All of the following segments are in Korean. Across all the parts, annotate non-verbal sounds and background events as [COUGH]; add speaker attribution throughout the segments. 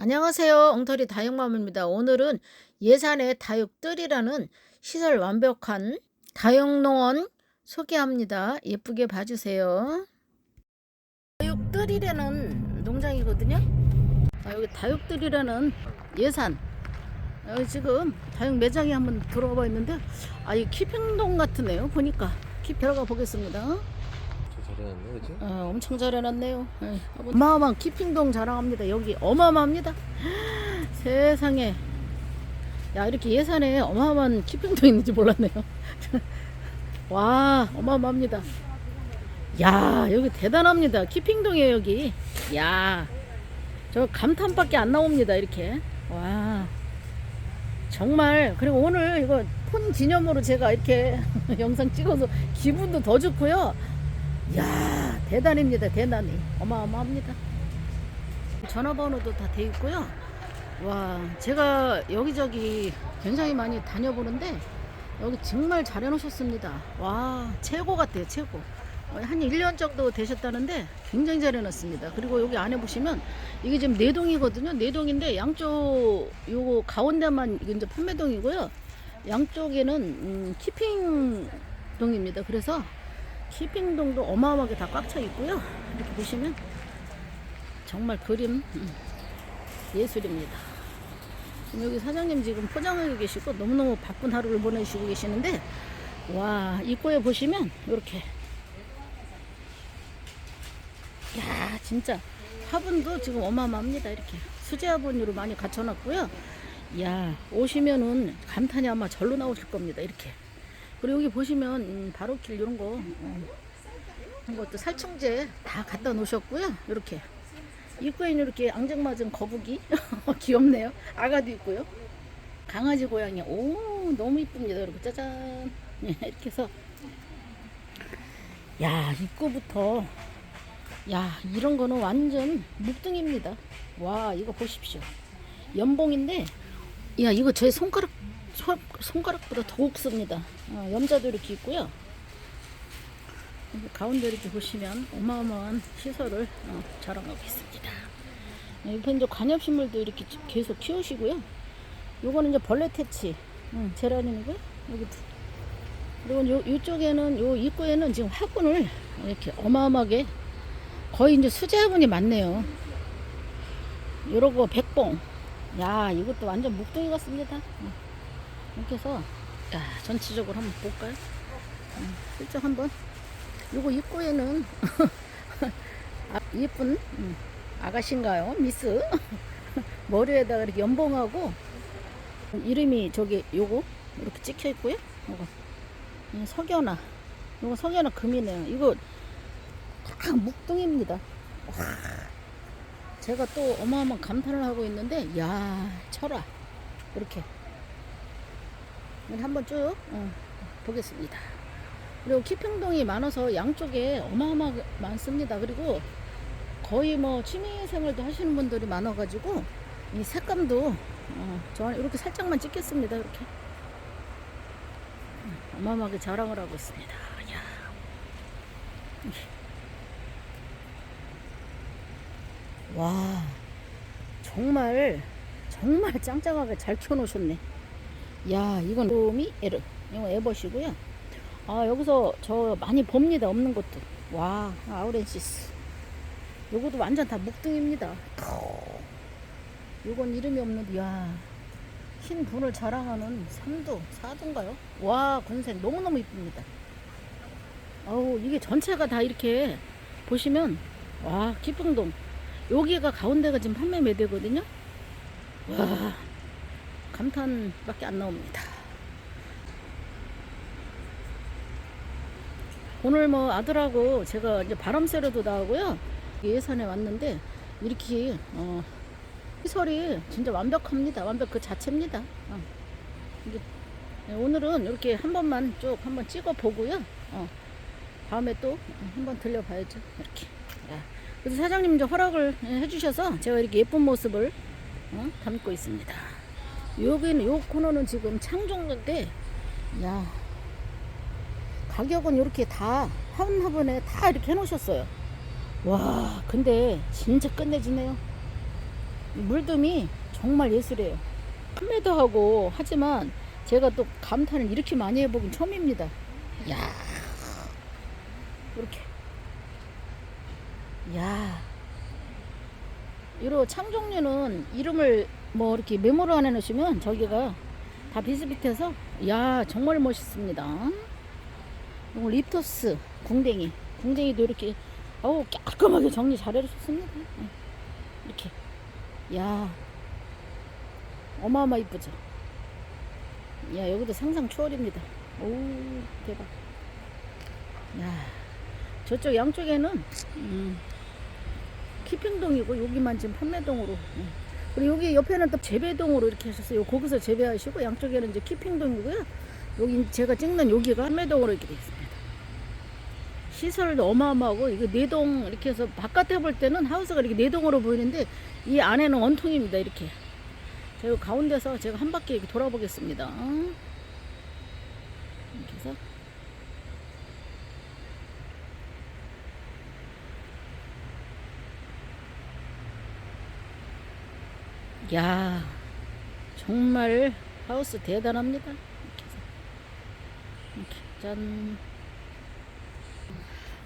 Speaker 1: 안녕하세요. 엉터리 다육맘입니다. 오늘은 예산의 다육뜰이라는 시설 완벽한 다육농원 소개합니다. 예쁘게 봐주세요. 다육뜰이라는 농장이거든요. 아, 여기 다육뜰이라는 예산. 여기 지금 다육 매장에 한번 들어가 있는데, 아, 이 키핑동 같으네요. 보니까. 키 들어가 보겠습니다.
Speaker 2: 저 잘해놨네 그치?
Speaker 1: 아, 엄청 잘 해놨네요. 예, 어마어마한 키핑동 자랑합니다. 여기 어마어마합니다. [GASPS] 세상에. 야, 이렇게 예산에 어마어마한 키핑동 있는지 몰랐네요. [LAUGHS] 와, 어마어마합니다. 야, 여기 대단합니다. 키핑동이에요, 여기. 야, 저 감탄밖에 안 나옵니다, 이렇게. 와. 정말, 그리고 오늘 이거 폰 기념으로 제가 이렇게 [LAUGHS] 영상 찍어서 기분도 더 좋고요. 야 대단합니다 대단히. 어마어마합니다. 전화번호도 다 돼 있고요. 와 제가 여기저기 굉장히 많이 다녀보는데 여기 정말 잘 해놓으셨습니다. 와 최고 같아요 최고. 어, 한 1년 정도 되셨다는데 굉장히 잘 해놨습니다. 그리고 여기 안에 보시면 이게 지금 네동이거든요. 네동인데 양쪽 요거 가운데만 이제 판매동이고요. 양쪽에는 음, 키핑동입니다. 그래서 키핑동도 어마어마하게 다 꽉 차 있고요. 이렇게 보시면 정말 그림 음, 예술입니다. 여기 사장님 지금 포장하고 계시고 너무너무 바쁜 하루를 보내시고 계시는데 와 입구에 보시면 이렇게. 야 진짜 화분도 지금 어마어마합니다. 이렇게 수제 화분으로 많이 갖춰놨고요. 야 오시면은 감탄이 아마 절로 나오실 겁니다. 이렇게 그리고 여기 보시면 음, 바로길 이런 거 어, 이런 것도 살충제 다 갖다 놓으셨고요. 이렇게 입구에 있는 이렇게 앙증맞은 거북이 [LAUGHS] 귀엽네요. 아가도 있고요. 강아지 고양이 오 너무 이쁩니다. 여러분 짜잔 [LAUGHS] 예, 이렇게 해서 야 입구부터 야 이런 거는 완전 묵등입니다. 와 이거 보십시오. 연봉인데 야 이거 제 손가락 손, 손가락보다 더 굵습니다. 어, 염자도 이렇게 있고요. 가운데 이렇게 보시면 어마어마한 시설을 어, 자랑하고 있습니다. 어, 옆에 이제 관엽식물도 이렇게 지- 계속 키우시고요. 요거는 이제 벌레 퇴치, 음, 제라늄이고요. 여기 두- 그리고 요, 이쪽에는 요 입구에는 지금 화분을 이렇게 어마어마하게 거의 이제 수제 화분이 많네요. 요러고 백봉. 야, 이것도 완전 묵둥이 같습니다. 음. 이렇게 해서 야, 전체적으로 한번 볼까요? 음, 슬쩍 한번 요거 입구에는 [LAUGHS] 아, 예쁜 음, 아가씨인가요? 미스 [LAUGHS] 머리에다가 이렇게 연봉하고 이름이 저기 요거 이렇게 찍혀 있고요. 요거 음, 석연아 요거 석연아 금이네요. 이거 다 묵둥입니다. 와, 제가 또 어마어마한 감탄을 하고 있는데 야 철아 이렇게 한번 쭉 어, 보겠습니다. 그리고 키평동이 많아서 양쪽에 어마어마하게 많습니다. 그리고 거의 뭐 취미생활도 하시는 분들이 많아가지고 이 색감도 어, 저 이렇게 살짝만 찍겠습니다. 이렇게 음, 어마어마하게 자랑을 하고 있습니다. 야. 와 정말 정말 짱짱하게 잘 키워놓으셨네. 야, 이건 로미 에르. 이거 에버시고요. 아, 여기서 저 많이 봅니다. 없는 것도. 와, 아우렌시스. 요것도 완전 다 묵등입니다. 요건 이름이 없는데, 야. 흰 분을 자랑하는 3도, 4도인가요? 와, 군색 너무너무 이쁩니다. 아우, 이게 전체가 다 이렇게 보시면, 와, 기풍동. 여기가 가운데가 지금 판매 매대거든요. 와, 감탄밖에 안 나옵니다. 오늘 뭐 아들하고 제가 이제 바람 쐬러도 나오고요. 예산에 왔는데 이렇게 어, 시설이 진짜 완벽합니다. 완벽 그 자체입니다. 어. 오늘은 이렇게 한 번만 쭉 한번 찍어 보고요. 어, 다음에 또 한번 들려봐야죠. 이렇게. 야. 그래서 사장님 이제 허락을 해주셔서 제가 이렇게 예쁜 모습을 어, 담고 있습니다. 여기는 요 코너는 지금 창종인데 야 가격은 이렇게 다한 화분에 다 이렇게 해놓으셨어요. 와 근데 진짜 끝내주네요. 이 물듬이 정말 예술이에요. 판매도 하고 하지만 제가 또 감탄을 이렇게 많이 해보긴 처음입니다. 야 이렇게. 야 이런 창종류는 이름을 뭐 이렇게 메모로 안 해놓으시면 저기가 다 비슷비슷해서 야 정말 멋있습니다. 이거 립토스 궁뎅이 궁뎅이도 이렇게 어우 깔끔하게 정리 잘 해주셨습니다. 네. 이렇게 야 어마어마 이쁘죠. 야 여기도 상상 초월입니다. 오 대박. 야 저쪽 양쪽에는 음, 키핑동이고 여기만 지금 판매동으로. 음. 그리고 여기 옆에는 또 재배동으로 이렇게 하셨어요. 거기서 재배하시고 양쪽에는 이제 키핑동이고요. 여기 제가 찍는 여기가 판매동으로 이렇게 되어 있습니다. 시설도 어마어마하고 이거 네동 이렇게 해서 바깥에 볼 때는 하우스가 이렇게 네동으로 보이는데 이 안에는 원통입니다. 이렇게. 제가 가운데서 제가 한 바퀴 이렇게 돌아보겠습니다. 이렇게 해서 야 정말 하우스 대단합니다. 이렇게 짠.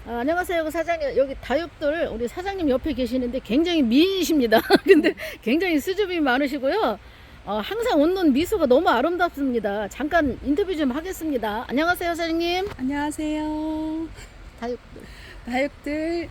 Speaker 1: 아, 안녕하세요, 그 사장님. 여기 다육들 우리 사장님 옆에 계시는데 굉장히 미인이십니다. [LAUGHS] 근데 굉장히 수줍이 많으시고요. 어, 항상 웃는 미소가 너무 아름답습니다. 잠깐 인터뷰 좀 하겠습니다. 안녕하세요, 사장님.
Speaker 3: 안녕하세요.
Speaker 1: 다육들.
Speaker 3: 다육들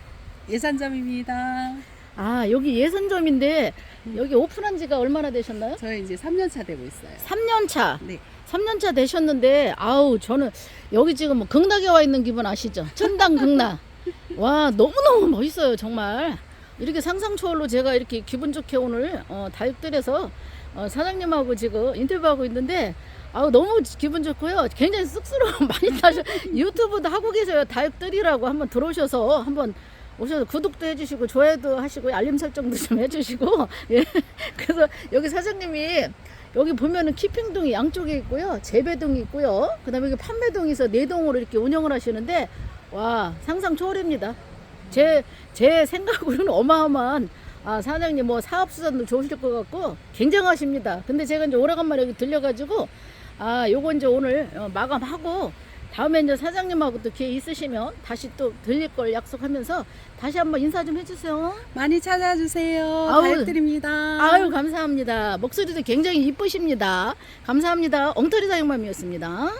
Speaker 3: 예산점입니다.
Speaker 1: 아, 여기 예선점인데 여기 오픈한 지가 얼마나 되셨나요?
Speaker 3: 저희 이제 3년 차 되고 있어요.
Speaker 1: 3년 차.
Speaker 3: 네.
Speaker 1: 3년 차 되셨는데 아우 저는 여기 지금 뭐 극락에 와 있는 기분 아시죠? 천당 극락. [LAUGHS] 와 너무너무 멋있어요 정말. 이렇게 상상 초월로 제가 이렇게 기분 좋게 오늘 어, 다육들에서 어, 사장님하고 지금 인터뷰하고 있는데 아우 너무 기분 좋고요. 굉장히 쑥스러움 [LAUGHS] 많이 타셔. 유튜브도 하고 계세요. 다육들이라고 한번 들어오셔서 한번 오셔서 구독도 해주시고 좋아요도 하시고 알림 설정도 좀 해주시고 [LAUGHS] 예. 그래서 여기 사장님이 여기 보면은 키핑동이 양쪽에 있고요. 재배동이 있고요. 그 다음에 여기 판매동에서 네 동으로 이렇게 운영을 하시는데, 와, 상상 초월입니다. 제, 제 생각으로는 어마어마한, 아, 사장님 뭐 사업 수단도 좋으실 것 같고, 굉장하십니다. 근데 제가 이제 오래간만에 여기 들려가지고, 아, 요거 이제 오늘 어, 마감하고, 다음에 이제 사장님하고 또 기회 있으시면 다시 또 들릴 걸 약속하면서 다시 한번 인사 좀 해주세요.
Speaker 3: 많이 찾아주세요.
Speaker 1: 아우.
Speaker 3: 다육들입니다.
Speaker 1: 아유 감사합니다. 목소리도 굉장히 이쁘십니다. 감사합니다. 엉터리 사용맘이었습니다.